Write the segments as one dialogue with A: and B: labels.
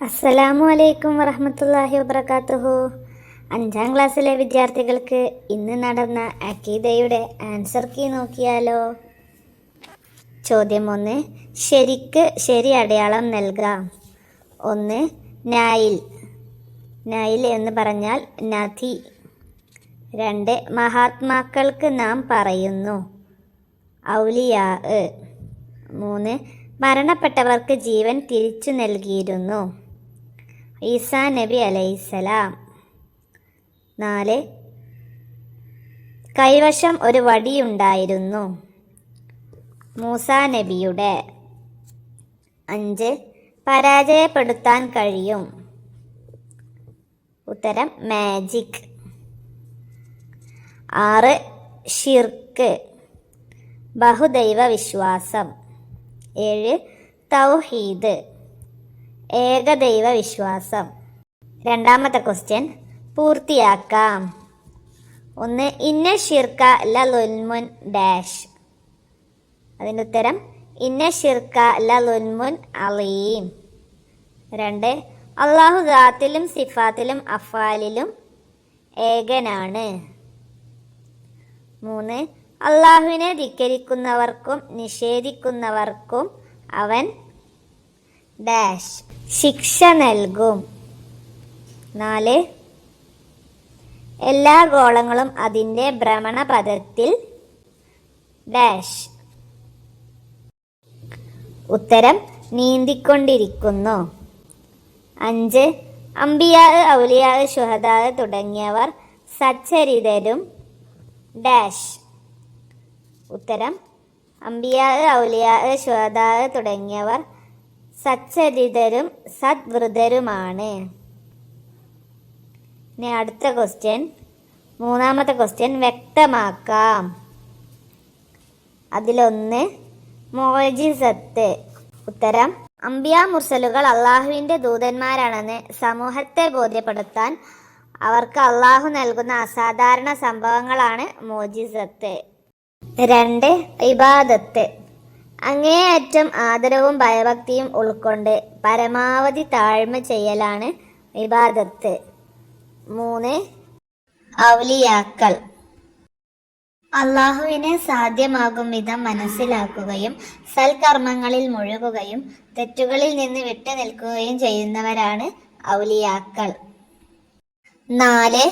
A: അസ്സലാമു അലൈക്കും വറഹമത്തല്ലാഹി വബർക്കാത്തുഹു അഞ്ചാം ക്ലാസ്സിലെ വിദ്യാർത്ഥികൾക്ക് ഇന്ന് നടന്ന അക്കീദയുടെ ആൻസർ കീ നോക്കിയാലോ? ചോദ്യം ഒന്ന് ശരിക്ക് ശരി അടയാളം നൽകാം. ഒന്ന് നായിൽ. നായിൽ എന്ന് പറഞ്ഞാൽ നദി. രണ്ട് മഹാത്മാക്കൾക്ക് നാം പറയുന്നു ഔലിയാ മൂന്ന് മരണപ്പെട്ടവർക്ക് ജീവൻ തിരിച്ചു നൽകിയിരുന്നു. ഈസാ നബി അലൈസലാം നാല് കൈവശം ഒരു വടിയുണ്ടായിരുന്നു മൂസ നബിയുടെ. അഞ്ച് പരാജയപ്പെടുത്താൻ കഴിയും. ഉത്തരം മാജിക് ആറ് ഷിർക്ക് ബഹുദൈവ വിശ്വാസം ഏഴ് തൗഹീദ്. ഏകദൈവ വിശ്വാസം രണ്ടാമത്തെ ക്വസ്റ്റ്യൻ പൂർത്തിയാക്കാം. ഒന്ന് ഇന്ന ഷിർക്ക ല ലൊൽമുൻ ഡാഷ്. അതിന്റെ ഉത്തരം ഇന്ന ഷിർക്ക ല ലൊൽമുൻ അലീം. രണ്ട് അള്ളാഹു ദാത്തിലും സിഫാത്തിലും അഫാലിലും ഏകനാണ്. മൂന്ന് അള്ളാഹുവിനെ ധിക്കരിക്കുന്നവർക്കും നിഷേധിക്കുന്നവർക്കും അവൻ ഡാഷ്. ശിക്ഷ നൽകും. നാല്. എല്ലാ ഗോളങ്ങളും അതിന്റെ ഭ്രമണപഥത്തിൽ ഡാഷ്. ഉത്തരം നീന്തിക്കൊണ്ടിരിക്കുന്നു. അഞ്ച്. അമ്പിയാ ഔലിയാ ശുഹദാ തുടങ്ങിയവർ സച്ചരിതരും ഡാഷ്. ഉത്തരം അമ്പിയാ ഔലിയാ ശുഹദാ തുടങ്ങിയവർ സച്ചരിതരും സദ്വൃതരുമാണ്. ഇനി അടുത്ത ക്വസ്റ്റ്യൻ മൂന്നാമത്തെ ക്വസ്റ്റ്യൻ വ്യക്തമാക്കാം. അതിലൊന്ന് മോജിസത്ത് ഉത്തരം അംബിയ മുർസലുകൾ അള്ളാഹുവിന്റെ ദൂതന്മാരാണെന്ന് സമൂഹത്തെ ബോധ്യപ്പെടുത്താൻ അവർക്ക് അള്ളാഹു നൽകുന്ന അസാധാരണ സംഭവങ്ങളാണ് മോജിസത്ത് രണ്ട് ഇബാദത്ത്. അങ്ങേയറ്റം ആദരവും ഭയഭക്തിയും ഉൾക്കൊണ്ട് പരമാവധി താഴ്മ ചെയ്യലാണ് വിവാദത്ത് മൂന്ന് ഔലിയാക്കൾ. അള്ളാഹുവിനെ സാധ്യമാകും വിധം മനസ്സിലാക്കുകയും സൽക്കർമ്മങ്ങളിൽ മുഴുകുകയും തെറ്റുകളിൽ നിന്ന് വിട്ടു നിൽക്കുകയും ചെയ്യുന്നവരാണ് ഔലിയാക്കൾ. നാല്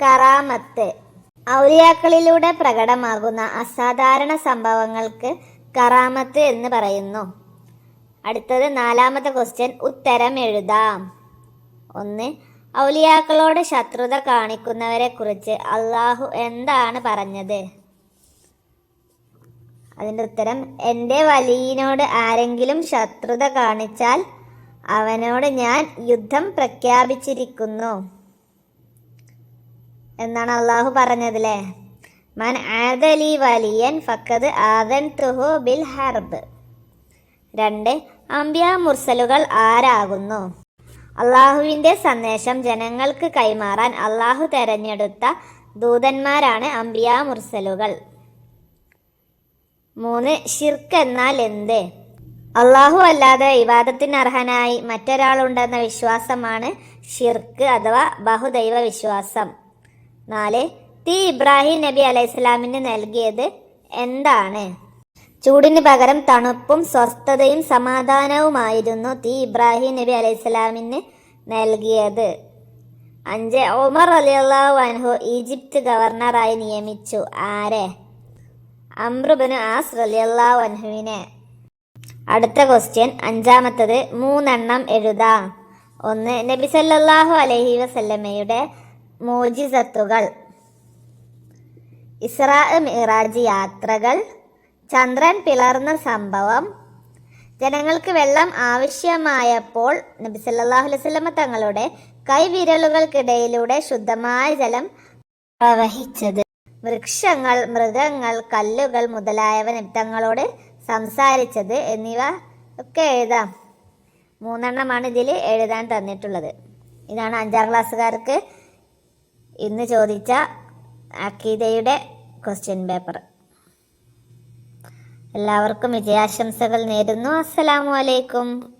A: കറാമത്ത്. ഔലിയാക്കളിലൂടെ പ്രകടമാകുന്ന അസാധാരണ സംഭവങ്ങൾക്ക് കറാമത്ത് എന്ന് പറയുന്നു. അടുത്തത് നാലാമത്തെ ക്വസ്റ്റ്യൻ ഉത്തരം എഴുതാം. ഒന്ന് ഔലിയാക്കളോട് ശത്രുത കാണിക്കുന്നവരെ കുറിച്ച് അള്ളാഹു എന്താണ് പറഞ്ഞത്? അതിന്റെ ഉത്തരം എന്റെ വലിയനോട് ആരെങ്കിലും ശത്രുത കാണിച്ചാൽ അവനോട് ഞാൻ യുദ്ധം പ്രഖ്യാപിച്ചിരിക്കുന്നു. എന്നാണ് അള്ളാഹു പറഞ്ഞതില്ലേ മൻ ആദലി വലിയൻ ഫക്കത് ആദൻ തുഹു ബിൽ ഹർബ്. രണ്ട് അമ്പ്യ മുർസലുകൾ ആരാകുന്നു? അള്ളാഹുവിന്റെ സന്ദേശം ജനങ്ങൾക്ക് കൈമാറാൻ അള്ളാഹു തെരഞ്ഞെടുത്ത ദൂതന്മാരാണ് അംബിയ മുർസലുകൾ. മൂന്ന് ഷിർക്ക് എന്നാൽ എന്ത്? അള്ളാഹു അല്ലാതെ വിവാദത്തിന് അർഹനായി മറ്റൊരാളുണ്ടെന്ന വിശ്വാസമാണ് ഷിർക്ക് അഥവാ ബഹുദൈവ വിശ്വാസം. നാല് തീ ഇബ്രാഹിം നബി അലൈഹിസ്ലാമിന് നൽകിയത് എന്താണ്? ചൂടിന് പകരം തണുപ്പും സ്വസ്ഥതയും സമാധാനവുമായിരുന്നു തീ ഇബ്രാഹിം നബി അലൈഹിസ്ലാമിന് നൽകിയത്. അഞ്ച് ഒമർ അലിയല്ലാഹു അൻഹു ഈജിപ്ത് ഗവർണറായി നിയമിച്ചു. ആരെ? അമ്രുബിന് ആസ് റലിയല്ലാഹു അൻഹുവിനെ. അടുത്ത ക്വസ്റ്റ്യൻ അഞ്ചാമത്തത് മൂന്നെണ്ണം എഴുതാം. ഒന്ന് നബി സല്ലല്ലാഹു അലൈഹി വസല്ലമയുടെ മോജിസത്തുകൾ ഇസ്രാ മിറാജ് യാത്രകൾ ചന്ദ്രൻ പിളർന്ന സംഭവം ജനങ്ങൾക്ക് വെള്ളം ആവശ്യമായപ്പോൾ നബി സല്ലാഹു അലൈഹി വസല്ലമ തങ്ങളുടെ കൈവിരലുകൾക്കിടയിലൂടെ ശുദ്ധമായ ജലം പ്രവഹിച്ചത്. വൃക്ഷങ്ങൾ മൃഗങ്ങൾ കല്ലുകൾ മുതലായവ തങ്ങളോട് സംസാരിച്ചത് എന്നിവ ഒക്കെ എഴുതാം. മൂന്നെണ്ണമാണ് ഇതിൽ എഴുതാൻ തന്നിട്ടുള്ളത്. ഇതാണ് അഞ്ചാം ക്ലാസ്സുകാർക്ക് ഇന്ന് ചോദിച്ച അക്കീദയുടെ ക്വസ്റ്റ്യൻ പേപ്പർ എല്ലാവർക്കും വിജയാശംസകൾ നേരുന്നു. അസ്സലാമു അലൈക്കും.